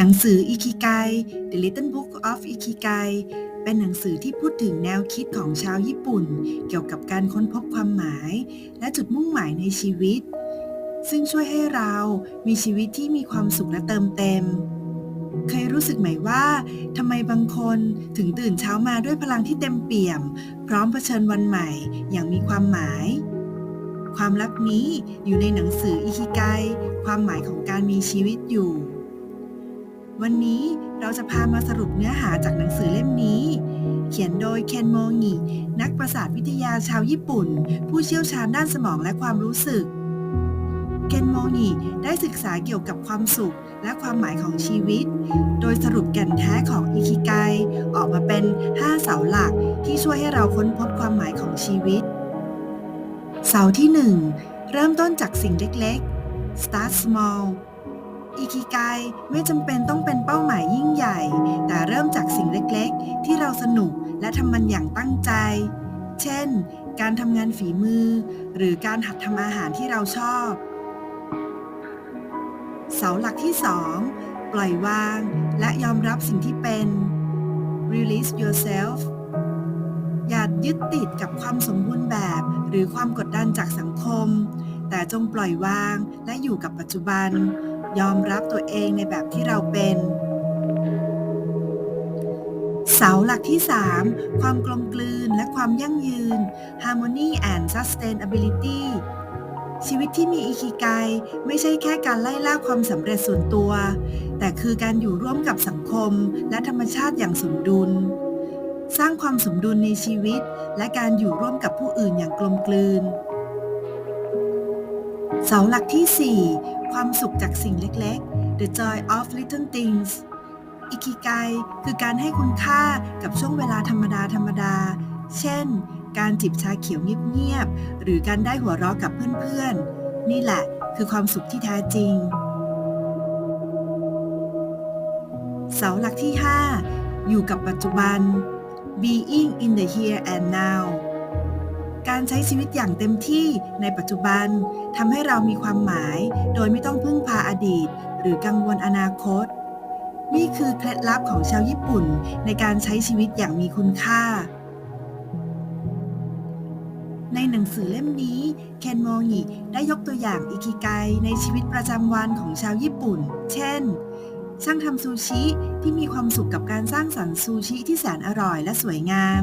หนังสือ Ikigai The Little Book of Ikigai เป็นหนังสือที่พูดถึงแนวคิดของชาวญี่ปุ่น เกี่ยวกับการค้นพบความหมาย และจุดมุ่งหมายในชีวิต ซึ่งช่วยให้เรามีชีวิตที่มีความสุขและเติมเต็ม เคยรู้สึกไหมว่าทำไมบางคนถึงตื่นเช้ามาด้วยพลังที่เต็มเปี่ยม พร้อมเผชิญวันใหม่อย่างมีความหมายความลับนี้อยู่ในหนังสืออิคิไก ความหมายของการมีชีวิตอยู่ วันนี้เราจะพามาสรุปเนื้อหาจากหนังสือเล่มนี้ เขียนโดยเคนโมงินักประสาทวิทยาชาวญี่ปุ่น ผู้เชี่ยวชาญด้านสมองและความรู้สึก เคนโมงิได้ศึกษาเกี่ยวกับความสุขและความหมายของชีวิต โดยสรุปแก่นแท้ของอิคิไกออกมาเป็น 5 เสาหลักที่ช่วยให้เราค้นพบความหมายของชีวิต เสาที่ 1 เริ่มต้นจากสิ่งเล็กๆ start small อิคิไกไม่จำเป็นต้องเป็นเป้าหมายยิ่งใหญ่ แต่เริ่มจากสิ่งเล็กๆ ที่เราสนุกและทำมันอย่างตั้งใจ เช่น การทำงานฝีมือ หรือการหัดทำอาหารที่เราชอบ เสาหลักที่ 2 ปล่อยวาง และยอมรับสิ่งที่เป็น release yourself อย่ายึดติดกับความสมบูรณ์แบบ หรือความกดดันจากสังคม แต่จงปล่อยวางและอยู่กับปัจจุบัน ยอมรับตัวเองในแบบที่เราเป็น เสาหลักที่ 3 ความกลมกลืนและความยั่งยืน harmony and sustainability ชีวิตที่มีอิคิไกไม่ใช่แค่การไล่ล่าความสำเร็จส่วนตัว แต่คือการอยู่ร่วมกับสังคมและธรรมชาติอย่างสมดุล สร้างความสมดุลในชีวิต และการอยู่ร่วมกับผู้อื่นอย่างกลมกลืน เสาหลักที่ 4 ความสุขจากสิ่งเล็กๆ The joy of little things อิคิไกคือการให้คุณค่ากับช่วงเวลาธรรมดาธรรมดา เช่น การจิบชาเขียวเงียบๆ หรือการได้หัวเราะกับเพื่อนๆ นี่แหละคือความสุขที่แท้จริง เสาหลักที่ 5 อยู่กับปัจจุบัน being in the here and now การใช้ชีวิตอย่างเต็มที่ในปัจจุบันทำให้เรามีความหมาย โดยไม่ต้องพึ่งพาอดีต หรือกังวลอนาคต นี่คือเคล็ดลับของชาวญี่ปุ่นในการใช้ชีวิตอย่างมีคุณค่า ในหนังสือเล่มนี้เคนโมงิได้ยกตัวอย่างอิคิไกในชีวิตประจำวันของชาวญี่ปุ่น เช่น ช่างทำซูชิที่มีความสุขกับการสร้างสรรค์ซูชิที่แสนอร่อยและสวยงาม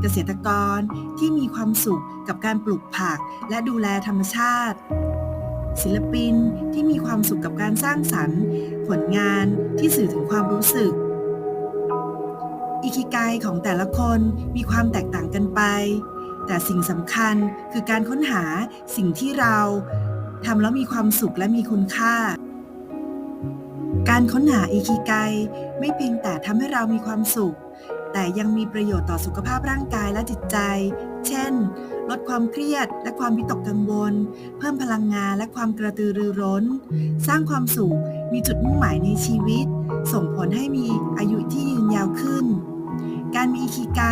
เกษตรกรที่มีความสุขกับการปลูกผักและดูแลธรรมชาติ ศิลปินที่มีความสุขกับการสร้างสรรค์ ผลงานที่สื่อถึงความรู้สึก อิคิไกของแต่ละคนมีความแตกต่างกันไป แต่สิ่งสำคัญคือการค้นหาสิ่งที่เราทำแล้วมีความสุขและมีคุณค่า การค้นหาอิคิไกไม่เพียงแต่ทำให้เรามีความสุข แต่ยังมีประโยชน์ต่อสุขภาพร่างกายและจิตใจ เช่น ลดความเครียดและความวิตกกังวล เพิ่มพลังงานและความกระตือรือร้น สร้างความสุข มีจุดมุ่งหมายในชีวิต ส่งผลให้มีอายุที่ยืนยาวขึ้น การมีอิคิไก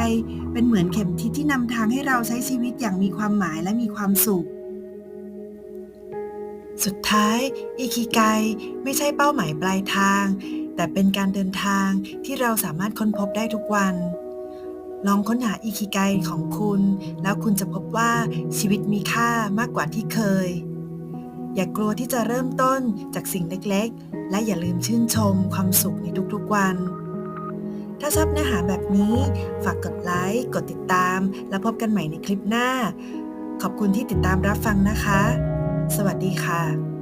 เป็นเหมือนเข็มทิศที่นำทางให้เราใช้ชีวิตอย่างมีความหมายและมีความสุขสุดท้าย อิคิไกไม่ใช่เป้าหมายปลายทาง แต่เป็นการเดินทางที่เราสามารถค้นพบได้ทุกวัน ลองค้นหาอิคิไกของคุณ แล้วคุณจะพบว่าชีวิตมีค่ามากกว่าที่เคย อย่ากกลัวที่จะเริ่มต้นจากสิ่งเล็กๆ และอย่าลืมชื่นชมความสุขในทุกๆวัน ถ้าชอบเนื้อหาแบบนี้ ฝากกดไลค์ กดติดตาม แล้วพบกันใหม่ในคลิปหน้า ขอบคุณที่ติดตามรับฟังนะคะ สวัสดีค่ะ